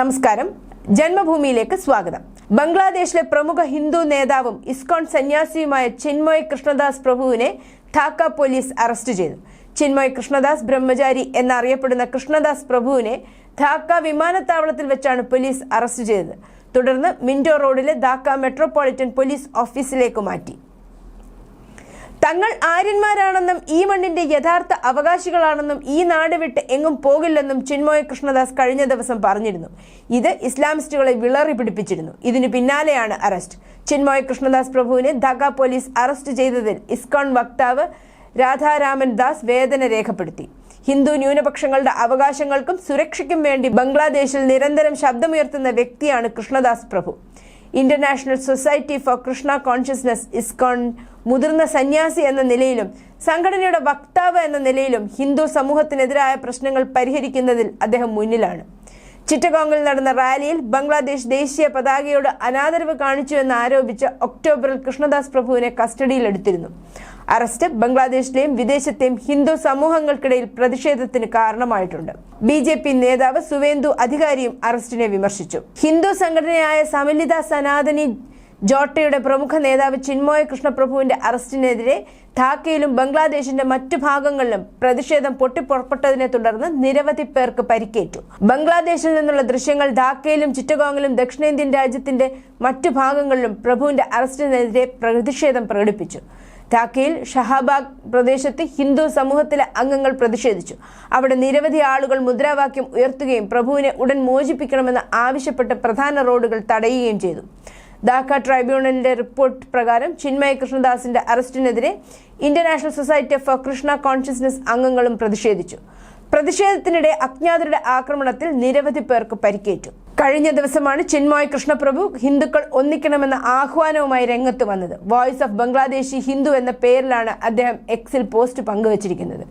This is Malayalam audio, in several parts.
നമസ്കാരം. ജന്മഭൂമിയിലേക്ക് സ്വാഗതം. ബംഗ്ലാദേശിലെ പ്രമുഖ ഹിന്ദു നേതാവും ഇസ്കോൺ സന്യാസിയുമായ ചിന്മോയ് കൃഷ്ണദാസ് പ്രഭുവിനെ ധാക്ക പോലീസ് അറസ്റ്റ് ചെയ്തു. ചിന്മോയ് കൃഷ്ണദാസ് ബ്രഹ്മചാരി എന്നറിയപ്പെടുന്ന കൃഷ്ണദാസ് പ്രഭുവിനെ ധാക്ക വിമാനത്താവളത്തിൽ വെച്ചാണ് പോലീസ് അറസ്റ്റ് ചെയ്തത്. തുടർന്ന് മിൻഡോ റോഡിലെ ധാക്ക മെട്രോപൊളിറ്റൻ പോലീസ് ഓഫീസിലേക്ക് മാറ്റി. തങ്ങൾ ആര്യന്മാരാണെന്നും ഈ മണ്ണിന്റെ യഥാർത്ഥ അവകാശികളാണെന്നും ഈ നാട് വിട്ട് എങ്ങും പോകില്ലെന്നും ചിന്മോയ കൃഷ്ണദാസ് കഴിഞ്ഞ ദിവസം പറഞ്ഞിരുന്നു. ഇത് ഇസ്ലാമിസ്റ്റുകളെ വിളറി പിടിപ്പിച്ചിരുന്നു. ഇതിനു പിന്നാലെയാണ് അറസ്റ്റ്. ചിന്മോയ കൃഷ്ണദാസ് പ്രഭുവിനെ ധാക്ക പോലീസ് അറസ്റ്റ് ചെയ്തതിൽ ഇസ്കോൺ വക്താവ് രാധാരാമൻ ദാസ് വേദന രേഖപ്പെടുത്തി. ഹിന്ദു ന്യൂനപക്ഷങ്ങളുടെ അവകാശങ്ങൾക്കും സുരക്ഷയ്ക്കും വേണ്ടി ബംഗ്ലാദേശിൽ നിരന്തരം ശബ്ദമുയർത്തുന്ന വ്യക്തിയാണ് Krishnadas Prabhu. International society for Krishna consciousness ISKCON മുതിർന്ന സന്യാസി എന്ന നിലയിലും സംഘടനയുടെ വക്താവ് എന്ന നിലയിലും ഹിന്ദു സമൂഹത്തിനെതിരായ പ്രശ്നങ്ങൾ പരിഹരിക്കുന്നതിൽ അദ്ദേഹം മുന്നിലാണ്. ചിറ്റഗോങ്ങിൽ നടന്ന റാലിയിൽ ബംഗ്ലാദേശ് ദേശീയ പതാകയോട് അനാദരവ് കാണിച്ചു കാണിച്ചുവെന്ന് ആരോപിച്ച് ഒക്ടോബറിൽ കൃഷ്ണദാസ് പ്രഭുവിനെ കസ്റ്റഡിയിലെടുത്തിരുന്നു. അറസ്റ്റ് ബംഗ്ലാദേശിലെയും വിദേശത്തെയും ഹിന്ദു സമൂഹങ്ങൾക്കിടയിൽ പ്രതിഷേധത്തിന് കാരണമായിട്ടുണ്ട്. ബി ജെ പി നേതാവ് സുവേന്ദു അധികാരിയും അറസ്റ്റിനെ വിമർശിച്ചു. ഹിന്ദു സംഘടനയായ സമലിത സനാതനി ജോട്ടയുടെ പ്രമുഖ നേതാവ് ചിന്മോയ കൃഷ്ണപ്രഭുവിന്റെ അറസ്റ്റിനെതിരെ ധാക്കയിലും ബംഗ്ലാദേശിന്റെ മറ്റു ഭാഗങ്ങളിലും പ്രതിഷേധം പൊട്ടിപ്പുറപ്പെട്ടതിനെ തുടർന്ന് നിരവധി പേർക്ക് പരിക്കേറ്റു. ബംഗ്ലാദേശിൽ നിന്നുള്ള ദൃശ്യങ്ങൾ ധാക്കയിലും ചിറ്റഗോങ്ങിലും ദക്ഷിണേന്ത്യൻ രാജ്യത്തിന്റെ മറ്റു ഭാഗങ്ങളിലും പ്രഭുവിന്റെ അറസ്റ്റിനെതിരെ പ്രതിഷേധം പ്രകടിപ്പിച്ചു. ധാക്കയിൽ ഷഹാബാഗ് പ്രദേശത്ത് ഹിന്ദു സമൂഹത്തിലെ അംഗങ്ങൾ പ്രതിഷേധിച്ചു. അവിടെ നിരവധി ആളുകൾ മുദ്രാവാക്യം ഉയർത്തുകയും പ്രഭുവിനെ ഉടൻ മോചിപ്പിക്കണമെന്ന് ആവശ്യപ്പെട്ട് പ്രധാന റോഡുകൾ തടയുകയും ചെയ്തു. ധാക്ക ട്രൈബ്യൂണലിന്റെ റിപ്പോർട്ട് പ്രകാരം ചിന്മയ കൃഷ്ണദാസിന്റെ അറസ്റ്റിനെതിരെ international society for Krishna consciousness അംഗങ്ങളും പ്രതിഷേധിച്ചു. പ്രതിഷേധത്തിനിടെ അജ്ഞാതരുടെ ആക്രമണത്തിൽ നിരവധി പേർക്ക് പരിക്കേറ്റു. കഴിഞ്ഞ ദിവസമാണ് ചിന്മോയ് കൃഷ്ണപ്രഭു ഹിന്ദുക്കൾ ഒന്നിക്കണമെന്ന ആഹ്വാനവുമായി രംഗത്ത് വന്നത്. വോയിസ് ഓഫ് ബംഗ്ലാദേശി ഹിന്ദു എന്ന പേരിലാണ് അദ്ദേഹം എക്സിൽ പോസ്റ്റ് പങ്കുവച്ചിരിക്കുന്നത്.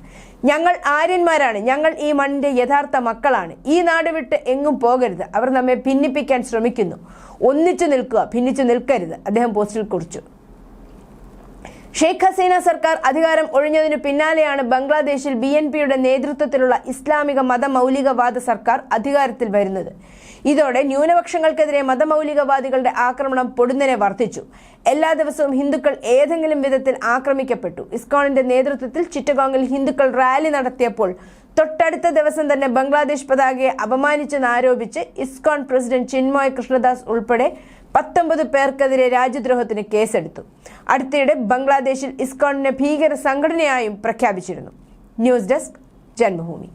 ഞങ്ങൾ ആര്യന്മാരാണ്. ഞങ്ങൾ ഈ മണ്ണിന്റെ യഥാർത്ഥ മക്കളാണ്. ഈ നാട് വിട്ട് എങ്ങും പോകരുത്. അവർ നമ്മെ ഭിന്നിപ്പിക്കാൻ ശ്രമിക്കുന്നു. ഒന്നിച്ചു നിൽക്കുക ഭിന്നിച്ചു നിൽക്കരുത്. അദ്ദേഹം പോസ്റ്റിൽ കുറിച്ചു. ഷെയ്ഖ് ഹസീന സർക്കാർ അധികാരം ഒഴിഞ്ഞതിനു പിന്നാലെയാണ് ബംഗ്ലാദേശിൽ ബി എൻ പിയുടെ നേതൃത്വത്തിലുള്ള ഇസ്ലാമിക മതമൗലികവാദ സർക്കാർ അധികാരത്തിൽ വരുന്നത്. ഇതോടെ ന്യൂനപക്ഷങ്ങൾക്കെതിരെ മതമൗലികവാദികളുടെ ആക്രമണം പൊടുന്നനെ വർദ്ധിച്ചു. എല്ലാ ദിവസവും ഹിന്ദുക്കൾ ഏതെങ്കിലും വിധത്തിൽ ആക്രമിക്കപ്പെട്ടു. ഇസ്കോണിന്റെ നേതൃത്വത്തിൽ ചിറ്റഗോങ്ങിൽ ഹിന്ദുക്കൾ റാലി നടത്തിയപ്പോൾ തൊട്ടടുത്ത ദിവസം തന്നെ ബംഗ്ലാദേശ് പതാകയെ അപമാനിച്ചെന്നാരോപിച്ച് ഇസ്കോൺ പ്രസിഡന്റ് ചിന്മോയ് കൃഷ്ണദാസ് ഉൾപ്പെടെ പത്തൊമ്പത് പേർക്കെതിരെ രാജ്യദ്രോഹത്തിന് കേസെടുത്തു. അടുത്തിടെ ബംഗ്ലാദേശിൽ ഇസ്കോണിനെ ഭീകര സംഘടനയായും പ്രഖ്യാപിച്ചിരുന്നു. News desk Janmabhumi.